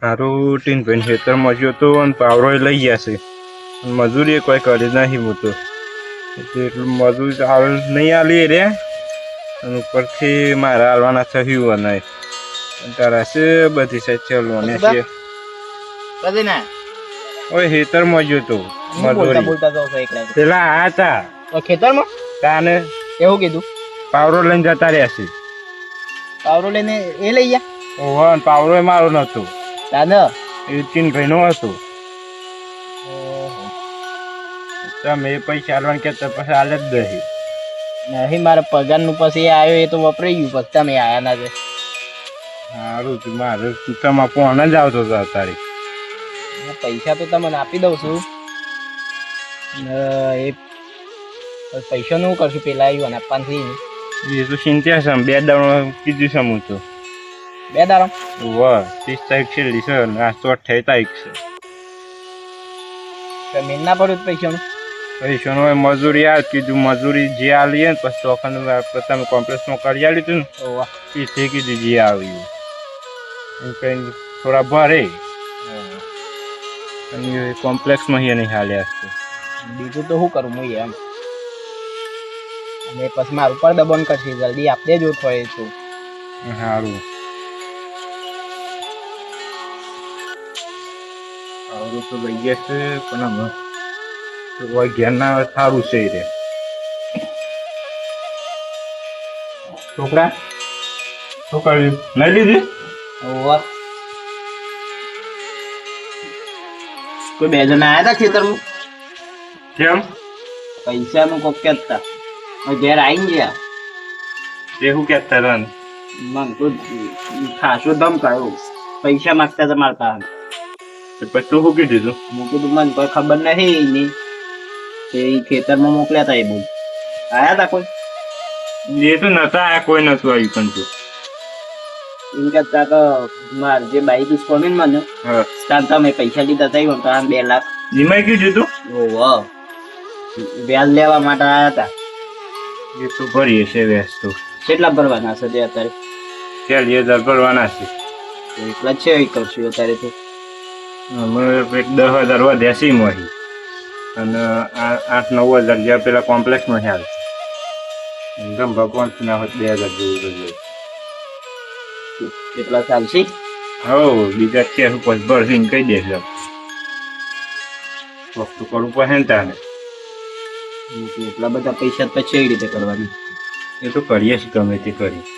સારું ટીન ભાઈ ખેતરમાં ગયો તો અને પાવરો લઈ ગયા છે. મજૂરી મજૂરી કોઈ કરી નહીં હું તો એટલું મજૂરી હાલ નહીં હાલી રે. અને ઉપરથી મારા હાલવાના થયું અને તારા છે બધી સાઈડ ચાલવાને છે. ના ઓય ખેતરમાં ગયો તો હું બોલતા મજૂરી. પેલા હતા ખેતરમાં? તાને એવું કીધું. પાવરો લઈને જતા રહ્યા છે. પાવરો લઈને એ લઈ ગયા? ઓહો પાવરો મારો નતો દાદા? એ તીન ભાઈનો હતો તમે એ પૈસા હાલવાનું તો પછી હાલે જ દહી નહીં મારા પગારનું પછી આવ્યો એ તો વપરાઈ ગયું પછી તમે આયા ના છે સારું તું મારે તમે કોણ જ આવતો હતો તારી પૈસા તો તમને આપી દઉં છું. ને એ પૈસાનું હું કરશું પેલા આવ્યું આપવાનું એ તો ચિંતા છે બે દાણો કીધું છે હું તો. બે દાડો. વાહ ત્રીસ તારીખ છેલ્લી છે અને આ તો અઠ્યાવીસ તારીખ છે. તો મહિના ના પડ્યું પૈસાનું. પૈસાનો મજૂરી આ કીધું મજૂરી જે આલીએ ને પછી ચોખંડ તમે કોમ્પ્લેક્સમાં કરી આલ્યું હતું ને ઓવા એ કીધું જે આવ્યું એમ કઈ થોડા ભરે. અને કોમ્પ્લેક્સમાં અહીંયા નહીં હાલ્યા છે બીજું તો શું કરું હું એમ. અને પછી મારું પર દબન કરશે જલ્દી આપી દેજો થોડે તો. સારું સારું તો લઈ ગયા છે પણ આમાં તો કોઈ ઘેર ના આવે સારું છે એ રે. છોકરા કર્યું નહીં લીધી? કોઈ બે જણા આવ્યા હતા ખેતરમાં? કેમ? પૈસાનું કોક કહેતા. ઘેર આવીને ગયા. એ શું કહેતા રન મન તો ખાસો દમ કાઢ્યો પૈસા માંગતા હતા મારતા શું કીધું તું? હું કીધું મને કોઈ ખબર નહીં એની તે એ ખેતરમાં મોકલ્યા હતા એ બોલ. આયા હતા કોઈ? એ તો નતા આયા કોઈ નતું આવ્યું પણ તું. એમ કહેતા તો માર જે બાઈક ને મને ત્યાં તમે પૈસા લીધા હતા એમ તો બે લાખ. એમાં કીધું તું? વાહ. વ્યાજ લેવા માટે આયા હતા એ તો ભરીએ છે વ્યાજ તો. કેટલા ભરવાના છે તે અત્યારે? એ હજાર ભરવાના છે. એટલા છે કરશું અત્યારે તો. એક દસ હજાર વધ્યા મળી અને આ આઠ નવ હજાર જ્યાં પેલા કોમ્પ્લેક્સમાં ખ્યાલ એકદમ ભગવાન ના બે હજાર જેવું તો કેટલા ચાલશે હો બીજા છે શું પછી ભરસીને કહી દેશે વસ્તુ કરવું પડે ને તાને એટલા બધા પૈસા તો છે રીતે કરવાની. એ તો કરીએ છીએ ગમે તે કરી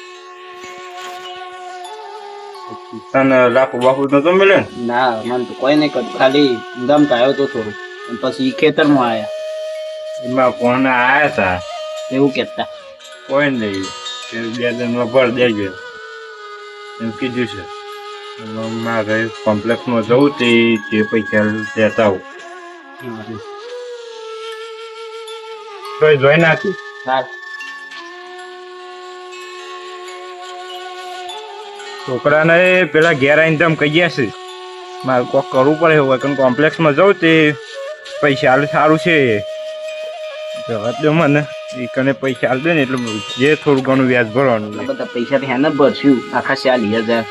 તને લાખો બાપુ નતો મળે ને? ના મને તો કોઈ નહીં કરતું. ખાલી દમ આવ્યો તો થોડું. અને પછી ખેતરમાં આવ્યા એમાં કોણ આવ્યા હતા એવું કહેતા. કોઈ નહીં. તે બે દિનમાં ભર દેજો એમ કીધું છે. મારે કોમ્પ્લેક્સમાં જવું તે જે પૈસા લેતા આવું. તો જોઈ નાખી? હા. છોકરાને પેલા ઘેર આવીને તમે કહી ગયા છે મારે કોક કરવું પડે હોય, કારણ કોમ્પ્લેક્સમાં જવું તે પૈસા સારું છે. જવા દો મને. એ કને પૈસા હાલ દે ને એટલે જે થોડું ઘણું વ્યાજ ભરવાનું બધા પૈસા ત્યાં જ ભરશું આખા ચાલી હજાર.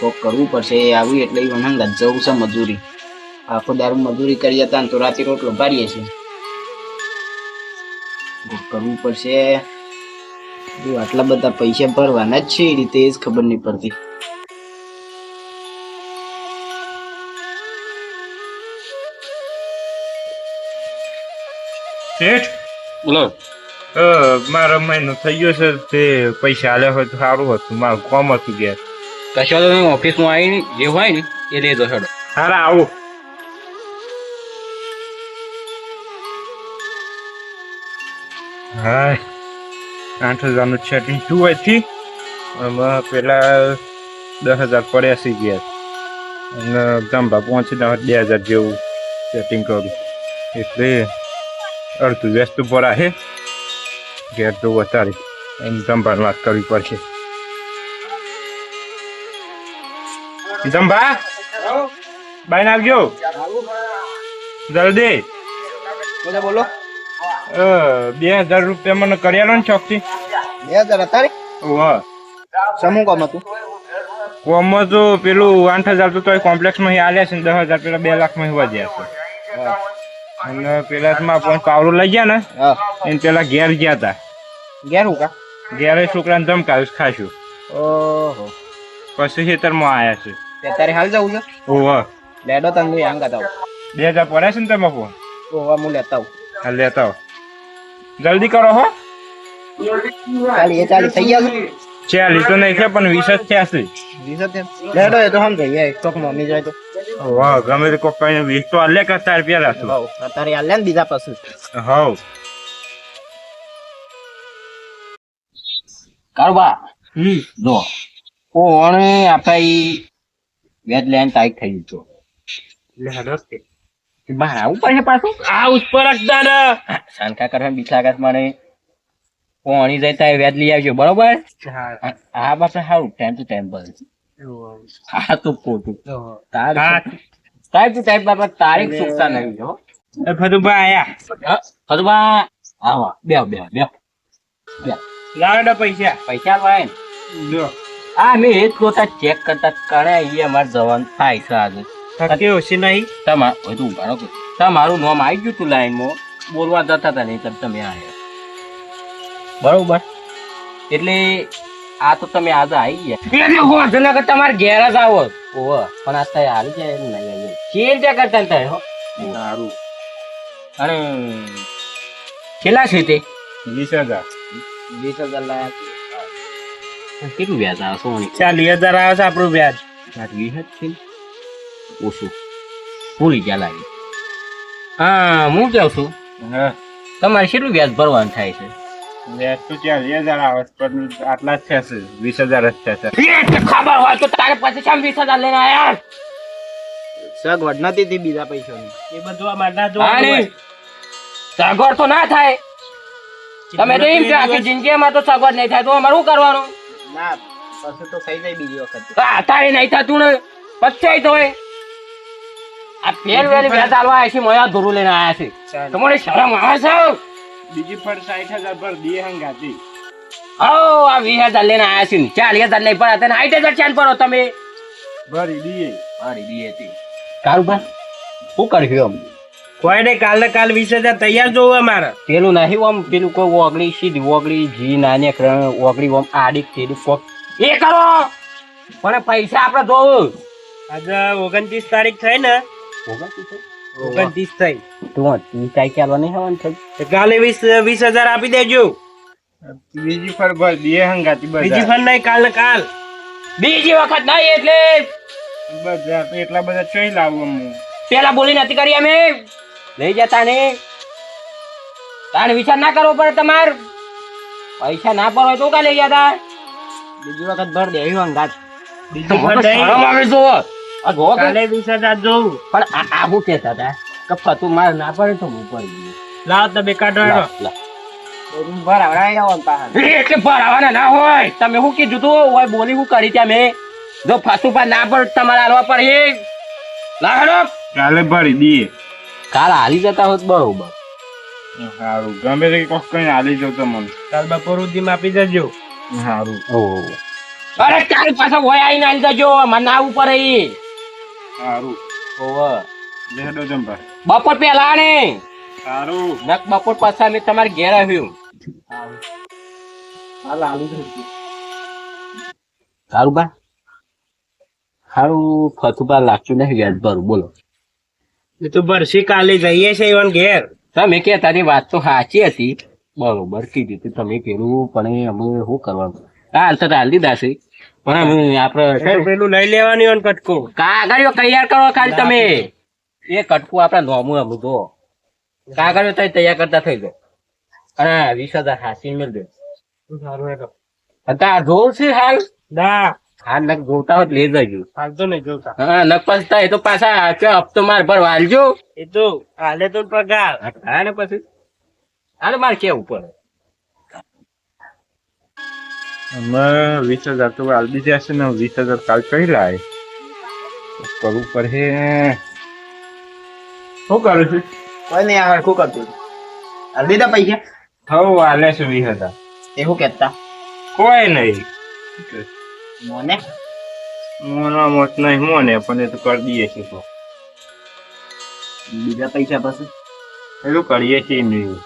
કોક કરવું પડશે, એ આવ્યું એટલે મને જવું છે મજૂરી. આખો દારૂ મજૂરી કરી હતા ને તો રાતે રોટલો ભારીએ છીએ. કોક કરવું પડશે. જો આટલા બધા પૈસા ભરવાના જ છે એ રીતે એ જ ખબર નહીં પડતી. શેઠ? બોલો. મારો મહિનો થઈ ગયો છે તે પૈસા આલ્યા હોય તો સારું હતું મારું કોમ હતું ઘેર. કશો તો તમે ઓફિસમાં આવીને જે હોય ને એ લેજો હેડો સારા આવું. હા આઠ હજારનું સેટિંગ થયું હોયથી એમાં પેલા દસ હજાર પડ્યા છે ગયા અને ગામભા પહોંચી ના બે હજાર જેવું સેટિંગ કર્યું. એટલે અડધું વ્યસ્ત ભરા છે. ઘેર તો વધારે. એમ ધંભાની વાત કરવી પડશે. ધંભા બાઈને આવજો જલ્દી. બોલો. બે હજાર રૂપિયા મને કર્યા ને ચોકથી. બે હજાર અત્યારે? વાહ. સમૂહ કામ હતું? કોમમાં તો પેલું આઠ હજાર તો તોય કોમ્પ્લેક્સમાં આવ્યા છે ને દસ હજાર પેલા બે લાખમાં વધ્યા છે. અને પેલા માં પાવડો લઈ ગયા ને એને પેલા ઘેર ગયા હતા ઘેર હું કા ઘેરે છોકરાને ધમકાવીશ ખાશું. ઓહો. પછી ખેતરમાં આવ્યા છે. અત્યારે હાલ જવું છે? ઓહો લેડો તને આમ આંગા બે હજાર પડ્યા છે ને તમે ફોન? ઓહો હું લેતા આવું. હા લેતા આવો. જલ્દી કરો હો. ચાલી એ ચાલી થઈ ગયા છે. ચાલીસ તો નહીં છે પણ વીસ જ થયા છે. વીસ જ લેડો એ તો હમ જઈએ ચોક મમ્મી જાય તો. વાહ ગમે તે કોક કઈ વીસ તો આલે કે રૂપિયા રાખશું. અત્યારે હાલ ને બીજા પછી હવ. કારોબા જો કોણે આપણે ઈ વેજ લેન તારીખ થઈ ગયો બહાર આવું પડશે પાછું? આ ઉપર જ દાદા. શાંકા કરવા બીજા મને પોણી જાય ત્યાં વ્યાજ લઈ આવજો બરોબર? હા આ બાપે સારું ટાઈમ ટુ ટાઈમ બસ. હા તો ખોટું ટાઈમ ટુ ટાઈમ બાબા તારીખ ચૂકતા નહીં હો? ફતુભાઈ આયા. હદબા આવા બે બે બે લાવડા પૈસા. પૈસા ભાઈ લો આ મેં એ જ ગોતા ચેક કરતા કણે અહીંયા અમારે જવાનું થાય છે આજે. થકી ઓછી નહીં? તમા હોય તો ઊભા રહો તમારું નામ આવી ગયું તું લાઈનમાં બોલવા જતા હતા નહીં તમે તમે આવ્યા બરોબર. એટલે આ તો તમે આજે આવી ગયા. એટલે હોજનગર તમારે ઘેર જ આવો. ઓહો પણ આ થાય હાલ જાય નહીં આવી ચિંતા કરતા ને હો? સારું અને કેટલા છે તે? વીસ હજાર. વીસ હજાર લાયા કેટલું વ્યાજ આવે સોની? ચાલીસ હજાર આવે છે આપણું વ્યાજ. વીસ જ છે? ઓછું. ભૂલી ગયા લાગે હા હું કહું છું? તમારે કેટલું વ્યાજ ભરવાનું થાય છે? વ્યાજ તો ચાલીસ હજાર આવે પણ આટલા જ થશે વીસ હજાર જ થશે ખબર હોય તો તારે પછી કેમ વીસ હજાર લઈને આયા સગવડ નથી થી બીજા પૈસાની. એ બધું આ મારા આની સગવડ તો ના થાય. તમે તો એમ કે આખી જિંદગીમાં તો સગવડ નહીં થાય તો અમારે શું કરવાનું? ના પછી તો થઈ જાય બીજી વખત. આ તારે નહીં થતું ને. પછી તો હોય આ પેર વેલી વ્યાજ આલવા આવ્યા છે મોયા ધોરું લઈને આયા છે. તમારે શરમ આવે છે? બીજી પર દે હંગાતી હો આ વીસ હજાર લઈને આયા છે ચાલીસ હજાર નહીં પડ્યા તને આઠ હજાર ચાલ પડો તમે. ભરી દઈએ મારી દી હતી કારુબા શું કર્યું આમ? કોઈ નહીં કાલે કાલ વીસ હજાર તૈયાર જોવું અમારે. પેલું નહીં આમ પેલું કોઈ ઓગળી સીધી ઓગળી જી નાની ક્રણ ઓગળી ઓમ આડી તેડી કોક એ કરો! પણ પૈસા આપણે જોવું. આજે ઓગણત્રીસ તારીખ થઈ ને ઓગણત્રીસ થઈ? તું તું કાંઈ ચાલવા નહીં આવવાનું થઈ કાલે વીસ વીસ હજાર આપી દેજો. બીજી ફર ભર દે હંગાતી બીજી ફર નહીં કાલ ને કાલ. બીજી વખત નહીં એટલે બધા તો એટલા બધા ચોઈ લાવું હું પેલા બોલી નથી કરી અમે. લઈ જતા ને તારે વિચાર ના કરવો પડે તમાર. પૈસા ના પર હોય તો કા લઈ જતા બીજી વખત ભર દે એવું અંગાત બીજી મને ફર તો શરમ નહીં. આવે જો આ ગો કાલે વીસ હજાર જોઉં. પણ આ આબુ કેતા હતા? કે ફતું માર ના પડે તો હું પડી લાવ કાઢો લા, આવો એટલે ભરાવાના ના હોય. તમે શું કીધું તું? હોય બોલી હું કરી ત્યાં મેં? જો ફસું પા ના પર તમારે હાલવા પર એ લાડો કાલે ભરી દઈએ. કાલ હાલી જતા હોત બરોબર. સારું ગમે તે કોક કઈ હાલી જાવ તો મને. કાલ બપોર સુધી આપી દેજો સારું અરે કાલ પાછા હોય આવીને હાલી જજો. મને ના આવવું પડે ઈ. સારું. ઓવે. લેડો જંપા બપોર પેલા ને સારું. નક બપોર પાછા મેં તમારે ઘેર આવ્યું. હાલ આલુ સારું બા. સારું ફતું બા લાગતું નહીં વ્યાજ ભરું. બોલો. એ તો ભરસી કાલે જઈએ છે ઈવન ઘેર. તમે કે તારી વાત તો સાચી હતી. બરોબર કીધી તમે પેલું પણ અમે શું કરવાનું? હાલ તો હાલ દીધા છે પણ આપણે પેલું લઈ લેવાની હોય કટકો. કાગળિયો તૈયાર કરો ખાલી તમે. એ કટકું આપણા નોમું અમુક જો કાગળિયો તમે તૈયાર કરતા થઈ જાય અને વીસ હજાર હાસી મેળ દે તાર છે હાલ? ના. હા નક જોતા હોત લઈ જજો. હાલ તો નહીં જોતા. હા નક પસતા એ તો પાછા કે હપ્તો માર ભરવા વાલજો. એ તો હાલે તો પગાર. હા ને પછી? હાલ મારે કેવું પડે? અમે વીસ હજાર તો હાલ દીધા છે ને વીસ હજાર કાલ કઈ લાય. કરવું પડે. શું કરું છું? કોઈ નહીં આ શું કરતું? હાલ દીધા પૈસા? થવું વાલે છે વીસ હજાર. એવું કહેતા? કોઈ નહીં. મને? મોના મોત નહીં મોને પણ એ તો કરી દઈએ છીએ તો. બીજા પૈસા પછી? એટલું કરીએ છીએ નહીં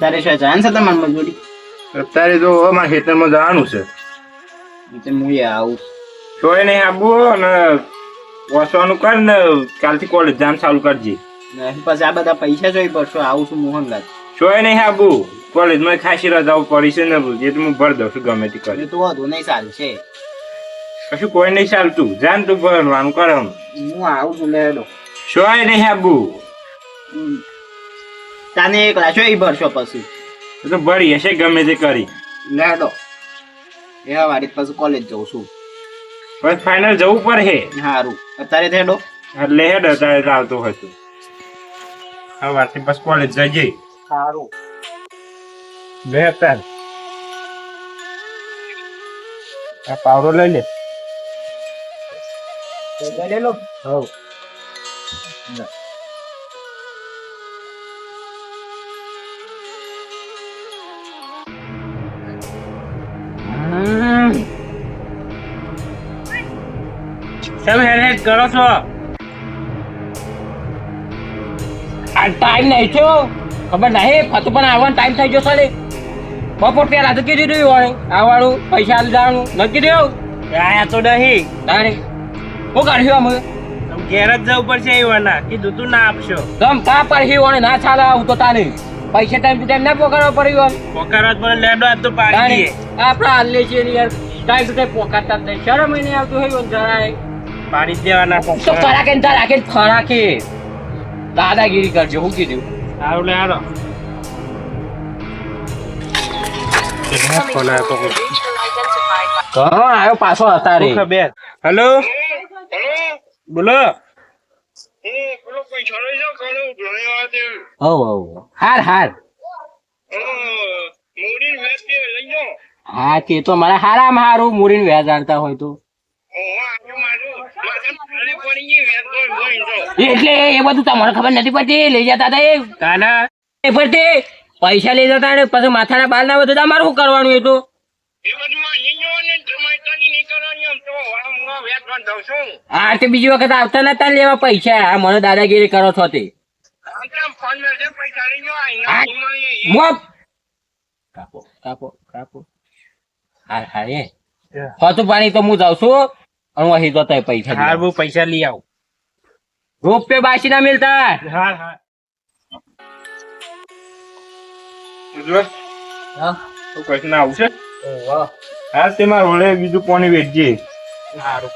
તારે શું જાણ છે તમારી મજૂરી? અત્યારે તો અમારા ખેતરમાં જવાનું છે. એટલે હું આવું. તોય નહીં આબુ અને વસવાનું કર ને કાલથી કોલેજ જામ ચાલુ કરજે. નહીં પછી આ બધા પૈસા જોઈ પડશો આવું છું મોહનલાલ તોય નહીં આબુ કોલેજમાં ખાસી રજાઓ પડી છે ને એ તો હું ભરી દઉં છું ગમે તે કરી. તો વધુ નહીં છે. કશું કોઈ નહીં ચાલતું. જાન તું ભરવાનું કર. હું આવું છું લેડો તોય નહીં આબુ તાને એક લાશો એ ભરશો પછી. એ તો બળી હશે ગમે તે કરી. લેડો એ વાડી પાસે કોલેજ જઉં છું. બસ ફાઇનલ જવું પડે સારું અત્યારે થેડો એટલે હેડ અત્યારે ચાલતું હતું હવે વાતથી બસ કોલેજ જઈએ સારું લે અત્યારે. આ પાવડો લઈ લે. લઈ લો હવ. તમે હેડ હેડ કરો છો. આ ટાઈમ નહીં થયો. ખબર નહીં ફતું પણ આવવાનો ટાઈમ થઈ ગયો છે. બપોર પેલા તો કીધું રહ્યું હોય આવવાનું પૈસા લીધાનું નક્કી રહ્યું આયા તો નહીં. તારે હું કાઢ્યું અમે ઘેર જ જવું પડશે એવાના કીધું તું ના આપશો. તમ કા પડશે વાણે ના ચાલે આવું તો તારે. પૈસા ટાઈમ ટુ ટાઈમ ના પોકારવા પડ્યું પોકારવા જ પડે લેડો તો પાડી આપણા હાલે છીએ ને યાર. ટાઈમ ટુ ટાઈમ પોકારતા જ નહીં. શરમ મહિને નહીં આવતું હોય જરાય. પાડી દેવાના તો ફરાકે ને તારાકે ને ફરાકે. દાદાગીરી કરજો હું કીધું. સારું લે આરો આવ્યો હા પાછો હતા રે ખબર હેલો? બોલો. હવ હવ હાર હાર. હા તે તો મારા હારામાં હારું. મૂડીને વ્યાજ આણતા હોય તો. એટલે એ બધું તમને ખબર નથી પડતી. લઈ જતા હતા કાના એ પડતી પૈસા લઈ જતા ને પછી માથાના બાલ ના બધું તમારે શું કરવાનું એ તો? હા તે બીજી વખત આવતા નતા લેવા પૈસા. આ મને દાદાગીરી કરો છો તે. કાપો કાપો કાપો. હા હા એ. પાણી તો હું જાઉં છું. અને વહી તો તય પૈસા હાર હું પૈસા લઈ આવું. રૂપિયા બાસી ના મિલતા? હાર હાર હા? તો કશું આવશે. હા તે મારા ઓલે બીજું પાણી વેચજે. સારું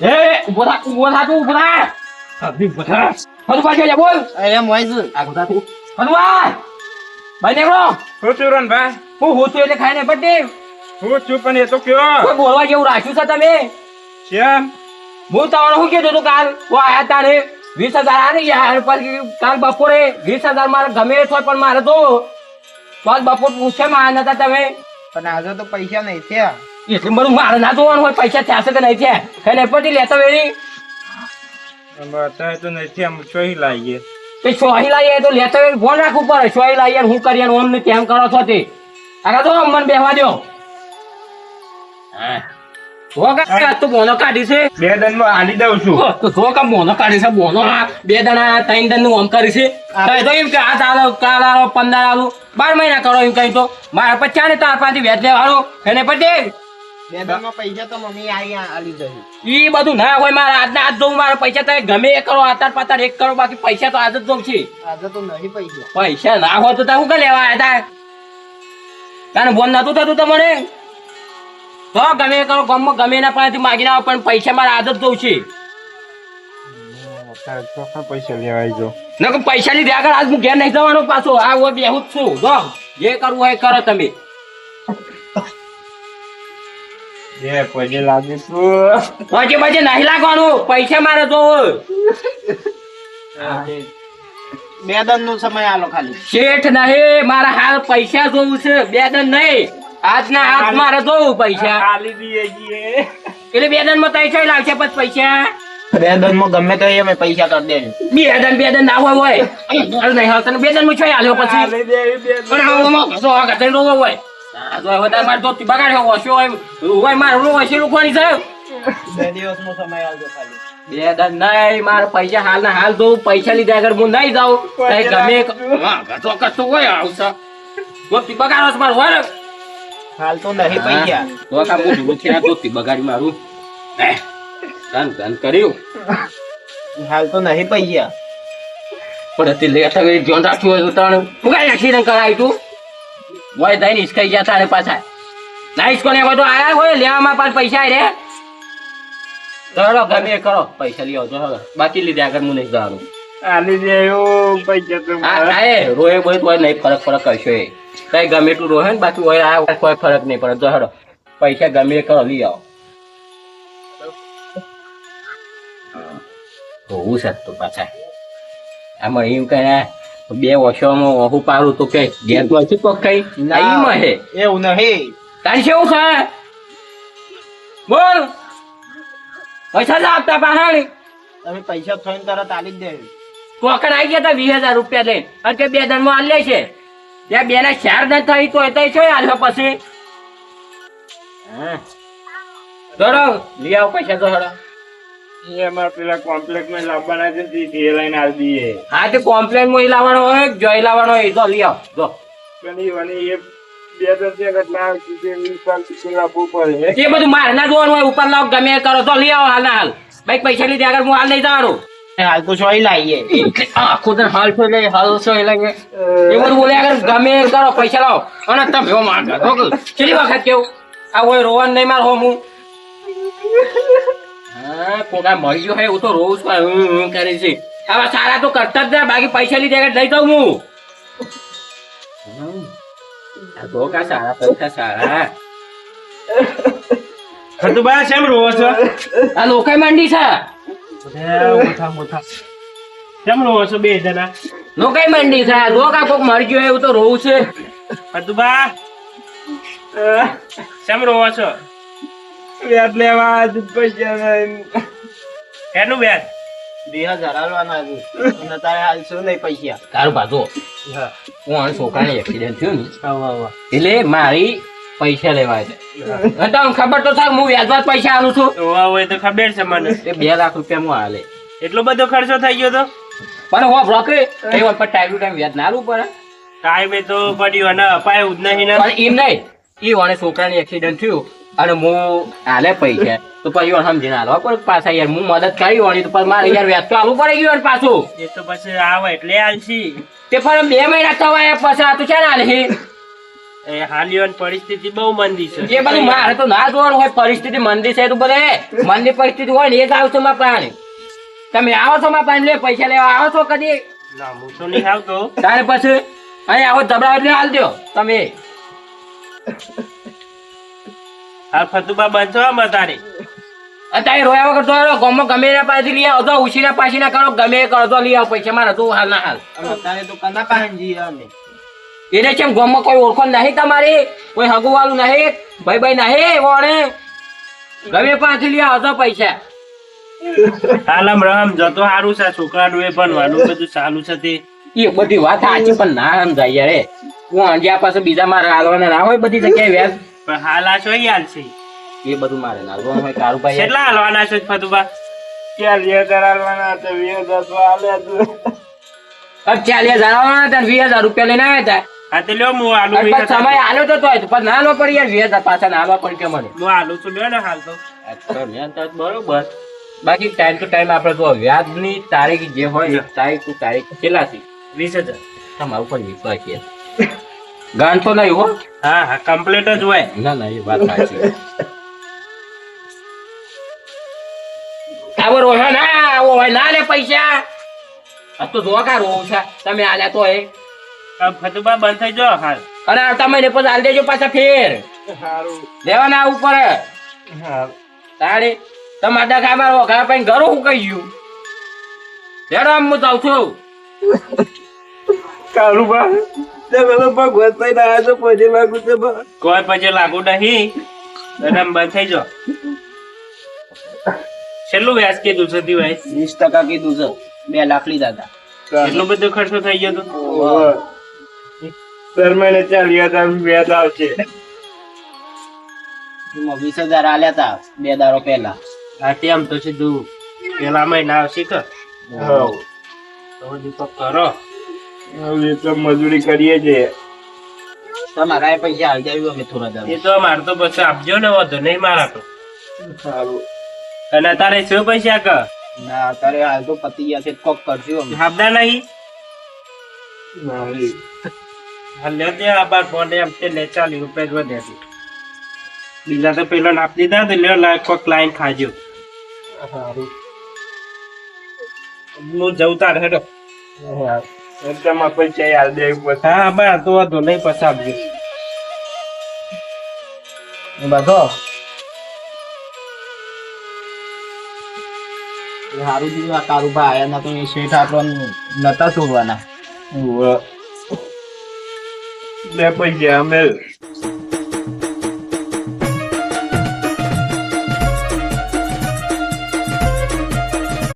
એ ઊભો થા ઊભો થા તું ઊભો થા. ઊભો થા. ફરું બોલ. અરે મોઈઝ. આ ઊભો તું. ફરું આ ભાઈ નેકળો. હું છું રણભાઈ હું હોતું એટલે ખાઈને પડે હું છું પણ એ તો કયો. કોઈ બોલવા જેવું રાખ્યું છે તમે? શ્યામ હું તમને શું કીધું તું કાલ? હું આયા તારે. વીસ હજાર આ નહીં યાર પછી કાલ બપોરે વીસ હજાર મારે ગમે તો પણ મારે તો કાલ બપોર પૂછે માં નતા તમે. પણ આજે તો પૈસા નહીં થયા. એટલે બધું મારે ના જોવાનું હોય પૈસા થયા છે કે નહીં થયા? ખાઈ નહીં પડતી લેતા વેરી અત્યારે તો નથી આમ ચોહી લાવીએ. તે સોહી લાવીએ તો લેતો ફોન રાખવું પડે. સોહી લાવીએ હું કરીએ ઓમ ને તેમ કરો છો તે. આગળ તો મને બેહવા દો કા બે દનમાં હાલી દઉં છું. તો તો કામ મોનો કાઢી છે મોનો બે દાણા ત્રણ દનનું ઓમ કરી છે. તો એમ કે આ કાલ આલો પંદર આલો. બાર મહિના કરો એમ કઈ તો. મારા પછી ને તાર પાછી વેચ લેવાનું એને પછી બે પૈસા તો મમ્મી આવી આલી જશે ઈ બધું ના હોય મારા આજના આજ જોઉં મારા પૈસા તમે ગમે એ કરો આતાર પાતાર એક કરો બાકી પૈસા તો આજ જ જોઉં છે. આજે તો નહીં પૈસા. પૈસા ના હોય તો શું કે લેવા તાને બોન નતું થતું તમને તો ગમે કરો ગમમાં ગમે એના પાસેથી માગીને આવો પણ પૈસા મારા આજ જ જોઉં છે. પૈસા લેવા આવી જાઓ પૈસા લીધે આગળ આજ હું ઘેર નહીં જવાનો પાછો આ હું બેહું જ છું. જો જે કરવું હોય કરો તમે. બે પૈસે લાગે પછી પછી નહીં લાગવાનું પૈસા મારે તો બે દન નો સમય આલો ખાલી શેઠ નહીં મારા હાલ પૈસા જોવું છે બે દન નહીં આજના હાથ મારે જોવું પૈસા ખાલી દઈએ છીએ એટલે બે દનમાં તૈસો લાગશે પછી પૈસા બે ગમે તો એ અમે પૈસા કરી દે બે હજાર બે દન ના હોય હોય નહીં હાલ તને બે હજારમાં છો આલ્યો પછી પણ હવે હોય આ તો હવે તારે મારે તો બગાડ્યો હોય શું હોય મારે હોય છે લોકોની સાહેબ બે દિવસનો સમય આવજો ખાલી. બે હજાર નહીં મારે પૈસા હાલ ના હાલ દઉં પૈસા લીધા આગળ હું નહીં જાઉં. તઈ ગમે હા, ઘસો કશું હોય આવશે. દોસ્તી બગાડો છે મારું હોય હાલ તો નહીં પૈસા. તો કામ હું ભૂલું થયા દોસ્તી બગાડી મારું. ધન ધન કર્યું. હાલ તો નહીં પૈસા. પણ અત્યારે લેટ હવે રાખ્યું હોય તો તણ. હું કાંઈ એક્સિડન્ટ કરાવી તું? હોય થઈને હિસકાઈ ગયા તારે પાછા. ના હિસકો બધો આયા હોય લેવામાં પાછ પૈસા રે ચલો ગમે કરો. પૈસા લઈ જો બાકી લીધે આગળ હું નહીં જવાનું. આલી દેવું પૈસા તો હા રોય બોય તો નહીં ફરક ફરક કરશો એ. કઈ ગમે એટલું રોહે ને બાકી હોય આ કોઈ ફરક નહીં પડે. જો હેડો. પૈસા ગમે કરો લઈ આવો. હોવું છે તો પાછા. આમાં એમ કઈ બે વર્ષોમાં ઓહું પાડું તો કે ઘેર તો કોક કઈ નહીં હે. એવું નહીં. તારી કેવું છે? બોલ. પૈસા જ આપતા પાછળ તમે પૈસા થઈને તરત આલી જ દેવી ટોકન આવી ગયા તા વીસ હજાર રૂપિયા લઈને. અને તે બે દરમાં આલે છે. ત્યાં બે ના ચાર દન થઈ તો એ શું આલ્યો પછી? હા. દોડો લઈ આવો પૈસા તો હેડો. એમાં પેલા કોમ્પ્લેક્સમાં લાવવાના છે તે લઈને દઈએ. હા તે કોમ્પ્લેનમાં લાવવાનો હોય કે જોઈ લાવવાનો હોય? તો લઈ આવો જો. પણ એ બે ત્રણ છે કેટલા આવશે વીસ પાંચ આપવું પડે. એ બધું મારે ના જોવાનું હોય ઉપર લાવ ગમે એ કરો. તો લઈ આવો હાલ ના હાલ. પૈસા લીધે આગળ હું હાલ નહીં જવાનું. હાલ તો ચોઈ લાવીએ આખો તને હાલ છો હાલ છો એટલે એ બધું બોલે આગળ ગમે એ કરો પૈસા લાવો. અને તમે એવો માંગો તો વખત કેવું? આ હોય રોવાનું નહીં માર હોમ હું. હા કોકા મળી ગયો હે હું તો રોજ છું હું કરે છે. હવે સારા તો કરતા જ જાય બાકી પૈસા લીધે લઈ જાઉં હું. હમ. આ તો કા સારા પૈસા સારા. ખતુબા શેમ રોવો છો? આ લોકાઈ મંડી છે. મોટા મોટા શેમ રોવો છો બે જણા? લોકાઈ મંડી છે. લોકા કોક મરી ગયો એવું તો રોવું છે. ખતુબા શેમ રોવો છો? વ્યાજ લેવા પૈસા એનું વ્યાજ? બે હજાર હાલવાના અને તારે હાલ નહીં પૈસા? તારું બાજુ હું. છોકરાને એક્સિડન્ટ થયું ને આવા આવા એટલે મારી પૈસા લેવા છે. તમને ખબર તો થાય હું વ્યાજમાં પૈસા આલું છું? રોવા હોય તો ખબર છે મને. એ બે લાખ રૂપિયા હું હાલે એટલો બધો ખર્ચો થઈ ગયો તો? પણ હો એ વખત ટાઈમ ટુ ટાઈમ વ્યાજ ના આલવું પડે. ટાઈમે તો પડ્યું અને અપાયું જ નહીં ને. પણ એમ નહીં એ વાણે છોકરાને એક્સિડન્ટ થયું. અને હું હાલે પૈસા. તો પછી વાર સમજીને હાલવા પડે પાછા યાર હું મદદ કરી વાળી તો પછી મારે યાર વ્યાજ તો આલવું પડે ગયું પાછું. એ તો પછી આવે એટલે આલશી. તે પણ બે મહિના થવાય પછી આ તો હાલે એ હાલીઓની પરિસ્થિતિ બહુ મંદી છે. એ બધું મારે તો ના જોવાનું હોય પરિસ્થિતિ મંદી છે તો બધે. મંદી પરિસ્થિતિ હોય ને એ જ આવશે માં પ્રાણી તમે આવો છો માં પ્રાણી લે પૈસા લેવા આવો છો કદી. ના હું તો નહીં આવતો. તારે પછી અહીં આવો જબરા એટલે હાલ દો તમે. આ ફતુબા બંધો આમાં તારે. અત્યારે રોયા વગર તો ગોમો ગમે એના પાસેથી લઈ આવો. તો ઉછીના પાછીના કરો ગમે એ કરો તો લઈ આવો પૈસા. મારે તો હાલ ના હાલ. અને તારે તો કના પાસે જઈએ અમે એને કેમ ગોમો કોઈ ઓળખો નહીં તમારી કોઈ હગુ વાળું નહીં ભાઈ ભાઈ નહીં વણે. ગમે પાછી લઈ આવો તો પૈસા. આલમ રામ રમ જતો સારું છે છોકરાનું એ ભણવાનું બધું ચાલુ છે તે. એ બધી વાત સાચી પણ ના સમજાય યાર હું અંજ્યા પાસે બીજા મારા હાલવાના ના હોય બધી જગ્યાએ વ્યાજ. પણ હાલ આ જોઈ હાલશે એ બધું મારે નાલવાનું હોય કારું ભાઈ કેટલા હાલવાના છે ફતુબા ક્યાં વીસ કરાલવાના હાલવાના હતા તો હાલ્યા જ. ચાલીસ હજાર આવવાના હતા ને વીસ હજાર રૂપિયા લઈને આવ્યા હતા. હા તે લ્યો હું આલુ હજાર. સમય આલો તો તોય પણ ના લો પડી યાર વીસ પાછા ના આલવા પડી કે મને. હું આલુ છું લ્યો ને હાલ તો. બરોબર. બાકી ટાઈમ ટુ ટાઈમ આપણે તો વ્યાજની તારીખ જે હોય એ તારીખ ટુ તારીખ કેટલાથી વીસ હજાર. તમારું પણ વિશ્વાસ છે. ગાન તો નહીં હો. હા હા કમ્પ્લીટ જ હોય. ના ના એ વાત સાચી. આવો રોહ્યો ના આવો હોય ના લે પૈસા. આ તો જોવા કા રોવું છે. તમે આલ્યા તો એ ફતુબા બંધ થઈ જાઓ હાલ. અરે આવતા મહિને પછી આલ દેજો પાછા ફેર. સારું લેવાના ઉપર. તારે તમારા ડખા મારો ઘર પાઈ ઘર હું કહી ગયું? હેડો આમ હું જાઉં છું. કોઈ પછી લાગુ નહીં. બંધ થઈ જાઓ. છેલ્લું વ્યાજ કીધું છે દિવાય વીસ ટકા કીધું છે. બે લાખ લીધા હતા. એટલો બધો ખર્ચો થઈ ગયો તો? ઓહો. દર મહિને ચાલીસ હજાર વ્યાજ આવશે. વીસ હજાર આલ્યા હતા બે દારો પહેલા. આ તેમ તો સીધું. પેલા મહિના આવશે તો કરો. તો મજૂરી કરીએ છીએ. તમારા પૈસા આવી જાય અમે થોડા દાડા. એ તો મારે તો પછી આપજો ને વધુ નહીં મારા તો સારું. અને તારે શું પૈસા કર ના અત્યારે હાલ તો પતિ ગયા છે કોક કરજો અમે. નહીં? નહીં. દે આ ફોન એમ તે લે ચાલીસ રૂપિયા જ વધે બીજા તો પેલો નાપ દીધા તો લ્યો લા કોક લાઈન ખાજો. સારું. હું જઉં તારે હેડો. તમારા પૈસા યાદ દેવું હા બા તો વધુ નહીં પછી આપજો. બધો સારું દીધું આ કારુભા આયા ના એ શેઠ આપણને નતા છોડવાના બે પૈસા અમે